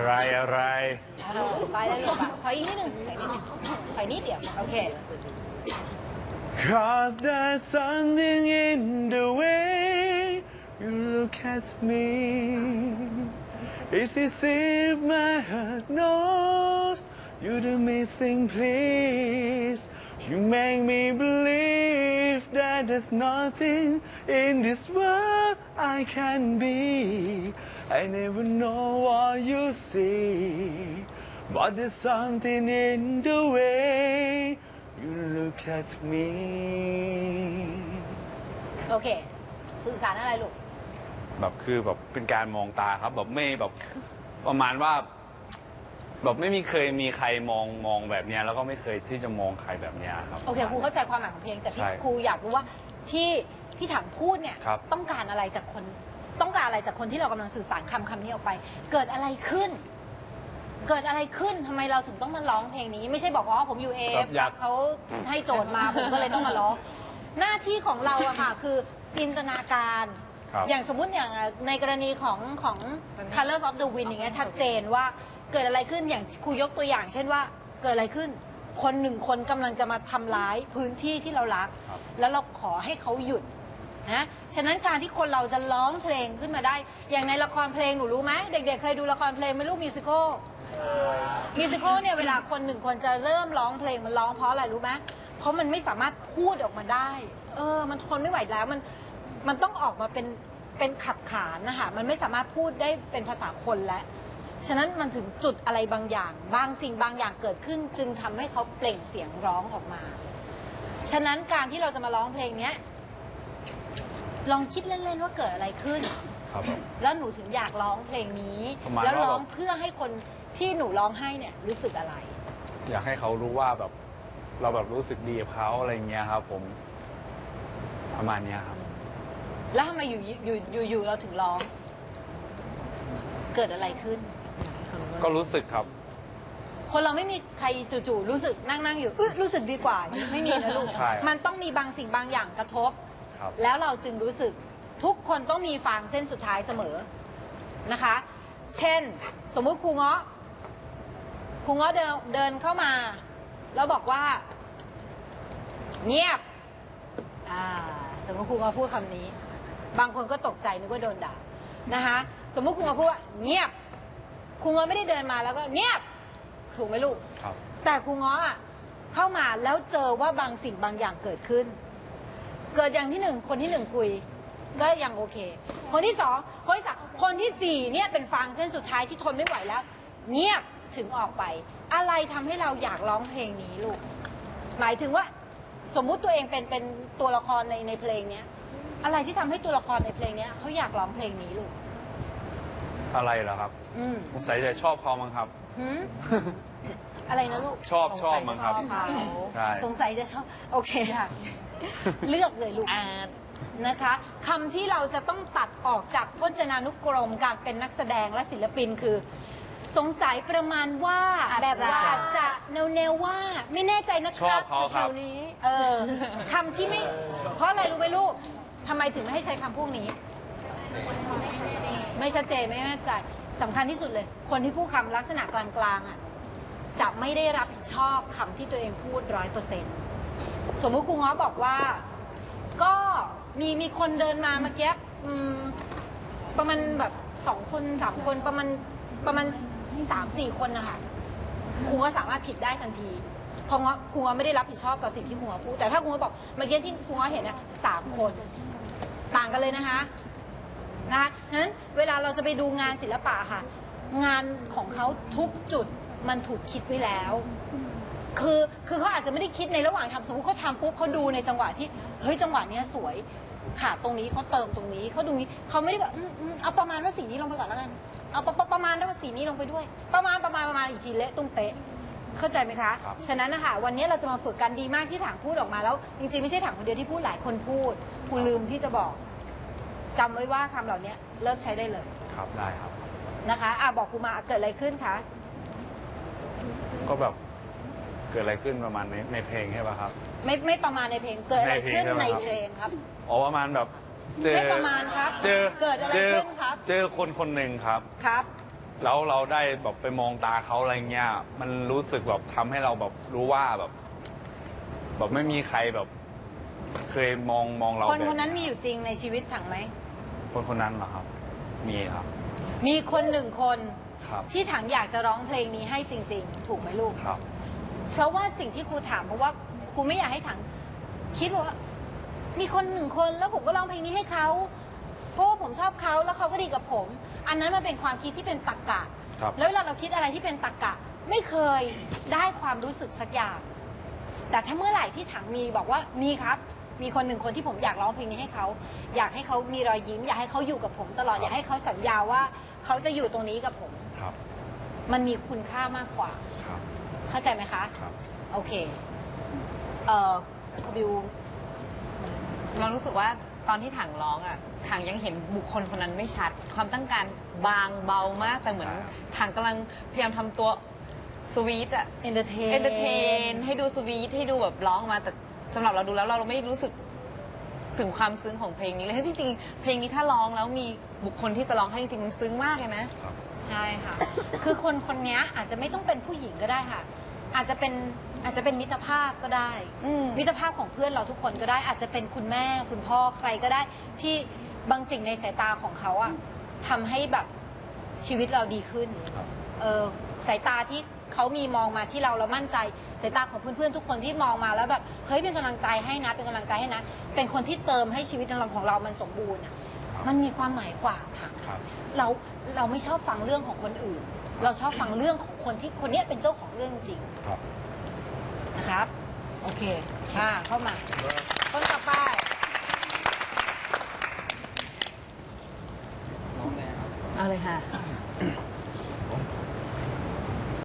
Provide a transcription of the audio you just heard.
อะไรอะไร อ่าไปแล้วลูกอ่ะถอยอีกนิดหนึ่งถอยนิดหนึ่งถอยนิดเดียว โอเค Cause there's something in the way you look at me. It's as if my heart knows you're the missing piece. You make me believe That there's nothing in this world I can be. I never know what you see, but there's something in the way you look at me. โอเค สื่อสารอะไรลูก แบบคือแบบเป็นการมองตาครับแบบไม่แบบประมาณว่า แบบไม่มีเคยมีใครมองมองแบบเนี้ยแล้วก็ไม่เคยที่จะมองใครแบบเนี้ยครับ โอเคครูเข้าใจความหมายของเพลง แต่พี่ใช่ครูอยากรู้ว่าที่พี่ถังพูดเนี่ยครับ ต้องการอะไรจากคนต้องการอะไรจากคนที่เรากำลังสื่อสารคำคำนี้ออกไป เกิดอะไรขึ้น เกิดอะไรขึ้นทำไมเราถึงต้องมาร้องเพลงนี้ ไม่ใช่บอกว่าอ๋อผมอยู่เอครัฟบอยาก เขาให้โจทย์มาผมก็เลยต้องมาร้อง หน้าที่ของเราอะค่ะคือจินตนาการ ครับ อย่างสมมุติอย่างในกรณีของของ Colors of the Wind อย่างเงี้ยชัดเจนว่า เกิดอะไรขึ้นอย่างครูยกตัวอย่าง เช่นว่าเกิดอะไรขึ้น คนหนึ่งคนกำลังจะมาทำร้ายพื้นที่ที่เรารัก ครับ แล้วเราขอให้เขาหยุดนะฉะนั้นการที่คนเราจะร้องเพลงขึ้นมาได้ อย่างในละครเพลงหนูรู้ไหมเด็กๆเคยดูละครเพลงไหม่รู้มิวสิควลมิวสิควลเนี่ยเวลาคนหนึ่งคนจะเริ่มร้องเพลงมันร้องเพราะอะไรรู้ไหมเพราะมันไม่สามารถพูดออกมาได้ เออ มันทนไม่ไหวแล้วมันมันต้องออกมาเป็นเป็นขับขานนะคะมันไม่สามารถพูดได้เป็นภาษาคนแล้ว ฉะนั้นมันถึงจุดอะไรบางอย่าง บางสิ่งบางอย่างเกิดขึ้น จึงทำให้เขาเปล่งเสียงร้องออกมา ฉะนั้นการที่เราจะมาร้องเพลงเนี้ย ลองคิดเล่นๆว่าเกิดอะไรขึ้น ครับผม แล้วหนูถึงอยากร้องเพลงนี้ ประมาณแล้วว่าร้องแบบ เพื่อให้คนที่หนูร้องให้เนี่ยรู้สึกอะไร อยากให้เขารู้ว่าแบบ เราแบบรู้สึกดีกับเขาอะไรเงี้ยครับผมประมาณเนี้ยครับ แล้วทำไมอยู่อยู่อยู่อยู่เราถึงร้อง เกิดอะไรขึ้น ก็รู้สึกครับ คนเราไม่มีใครจู่ๆรู้สึกนั่งนั่งอยู่อึ๊ะรู้สึกดีกว่า ไม่มีนะลูก ใช่มันต้องมีบางสิ่งบางอย่างกระทบ ครับ แล้วเราจึงรู้สึกทุกคนต้องมีฟางเส้นสุดท้ายเสมอนะคะ เช่น สมมุติครูเงาะครูเงาะเดินเดินเข้ามา แล้วบอกว่า เงียบอ่าสมมติครูเงาะพูดคำนี้ บางคนก็ตกใจนึกว่าโดนด่านะคะ สมมุติครูเงาะพูดว่าเงียบ ครูเงาะไม่ได้เดินมาแล้วก็เงียบ ถูกไหมลูก ครับ แต่ครูเงาะอะเข้ามาแล้วเจอว่าบางสิ่งบางอย่างเกิดขึ้น เกิดอย่างที่หนึ่งคนที่หนึ่งคุย ก็ยังโอเค คนที่สองคนที่สามคนที่สี่เนี่ยเป็นฟางเส้นสุดท้ายที่ทนไม่ไหวแล้ว เงียบถึงออกไป อะไรทำให้เราอยากร้องเพลงนี้ลูก หมายถึงว่า สมมุติตัวเองเป็นเป็นตัวละครในในเพลงเนี้ย อะไรที่ทำให้ตัวละครในเพลงเนี้ยเขาอยากร้องเพลงนี้ลูก อะไรเหรอครับอืมสงสัยจะชอบเขามั้งครับ หืมอะไรนะลูกชอบชอบมั้งครับสงสัยชอบเขา ใช่ สงสัยจะชอบ โอเคค่ะ เลือกเลยลูกนะคะคำที่เราจะต้องตัดออกจากพจนานุกรมการเป็นนักแสดงและศิลปินคือ สงสัยประมาณว่าอาจจะ แบบว่าอาจจะแนวแนวๆว่าไม่แน่ใจนะคชอรับบเขาครับ แถวนี้ เออคำที่ไม่ เพราะอะไรรู้ไหมลูกทำไมถึงไม่ให้ใช้คำพวกนี้ ไม่ชัดเจนไม่แน่ใจสำคัญที่สุดเลย คนที่พูดคำลักษณะกลางๆอะจะไม่ได้รับผิดชอบคำที่ตัวเองพูดร้อยเปอร์เซ็นต์สมมุติครูง้อบอกว่า ก็มีมีคนเดินมาเมื่อกี้อืมประมาณแบบสองคนสามคนประมาณประมาณสามสี่คนนะคะครูง้อสามารถผิดได้ทันทีเพราะง้อครูง้อไม่ได้รับผิดชอบต่อสิ่งที่ครูง้อพูดแต่ถ้าครูง้อบอกเมื่อกี้ที่ครูง้อเห็นนะสามคน ต่างกันเลยนะคะ นะคะฉะนั้นเวลาเราจะไปดูงานศิลปะค่ะ งานของเขาทุกจุดมันถูกคิดไว้แล้ว คือคือเขาอาจจะไม่ได้คิดในระหว่างทำสมมติเขาทำปุ๊บเขาดูในจังหวะที่เฮ้ยจังหวะเนี้ยสวยขาดตรงนี้เขาเติมตรงนี้เขาดูนี้เขาไม่ได้แบบอืมอืมเอาประมาณว่าสีนี้ลงไปก่อนแล้วกัน เอาประประประมาณว่าสีนี้ลงไปด้วย ประมาณประมาณประมาณอีกทีเละตุ้มเป๊ะเข้าใจไหมคะ ครับ ฉะนั้นนะคะวันนี้เราจะมาฝึกกันดีมากที่ถังพูดออกมาแล้ว จริงๆไม่ใช่ถังคนเดียวที่พูดหลายคนพูดคุณลืมที่จะบอก จำไว้ว่าคำเหล่านี้เลิกใช้ได้เลยครับได้ครับ นะคะอะบอกครูมาเกิดอะไรขึ้นคะก็แบบเกิดอะไรขึ้นประมาณในในเพลงใช่ป่ะครับ ไม่ไม่ประมาณในเพลงเกิดอะไรขึ้นในในเพเพลลงงใช่ครับไหมอ๋อประมาณแบบเจอไม่ประมาณครับเจอเกิดอะไรจขึ้นครับ เจอคนคนหนึ่งครับ ครับแแล้วเราได้แบบไปมองตาเขาอะไรเงี้ย มันรู้สึกแบบทำให้เราแบบรู้ว่าแบบ แบบไม่มีใครแบบ เคยมองมองเราคนแบบคนนั้นมีอยู่จริงในชีวิตถังไหม คนคนนั้นเหรอครับ มีครับ มีคนหนึ่งคนครับที่ถังอยากจะร้องเพลงนี้ให้จริง ๆ ถูกไหมลูก ครับ เพราะว่าสิ่งที่ครูถามเพราะว่าครูไม่อยากให้ถัง คิดว่า มีคนหนึ่งคนแล้วผมก็ร้องเพลงนี้ให้เขาเพราะว่าผมชอบเขาแล้วเขาก็ดีกับผม อันนั้นมันเป็นความคิดที่เป็นตรรกะครับ แล้วเวลาเราคิดอะไรที่เป็นตรรกะ ไม่เคยได้ความรู้สึกสักอย่าง แต่ถ้าเมื่อไหร่ที่ถังมีบอกว่ามีครับ มีคนหนึ่งคนที่ผมอยากร้องเพลงนี้ให้เขา อยากให้เขามีรอยยิ้ม อยากให้เขาอยู่กับผมตลอด อยากให้เขาสัญญาว่าเขาจะอยู่ตรงนี้กับผม ครับ มันมีคุณค่ามากกว่า ครับ เข้าใจไหมคะ ครับ โอเค เอ่อบิว เรารู้สึกว่าตอนที่ถังร้องอะถังยังเห็นบุคคลคนนั้นไม่ชัด ความต้องการบางเบามากแต่เหมือนครับถังกำลังพยายามทำตัวสวีทอะ เอนเตอร์เทน เอนเตอร์เทนให้ดูสวีทให้ดูแบบร้องออกมาแต่ สำหรับเราดูแล้วเราไม่รู้สึกถึงความซึ้งของเพลงนี้เลยที่จริงๆเพลงนี้ถ้าร้องแล้วมีบุคคลที่จะร้องให้จริงๆมันซึ้งมากเลยนะ ครับ ใช่ค่ะ คือคนคนนี้อาจจะไม่ต้องเป็นผู้หญิงก็ได้ค่ะ อาจจะเป็นอาจจะเป็นมิตรภาพก็ได้ อืม มิตรภาพของเพื่อนเราทุกคนก็ได้ อาจจะเป็นคุณแม่ คุณพ่อใครก็ได้ ที่บางสิ่งในสายตาของเขาอะทำให้แบบชีวิตเราดีขึ้น ครับ เออสายตาที่เขามีมองมาที่เราเรามั่นใจ สายตาของเพื่อนๆทุกคนที่มองมาแล้วแบบเฮ้ยเป็นกำลังใจให้นะเป็นกำลังใจให้นะ เป็นคนที่เติมให้ชีวิตของเรามันสมบูรณ์อะมันมีความหมายกว่าค่ะครับ เราเราไม่ชอบฟังเรื่องของคนอื่น เราชอบฟังเรื่องของคนที่คนเนี้ยเป็นเจ้าของเรื่องจริงครับ นะครับ โอเคค่ะเข้ามา คนต่อไปเอาเลยค่ะ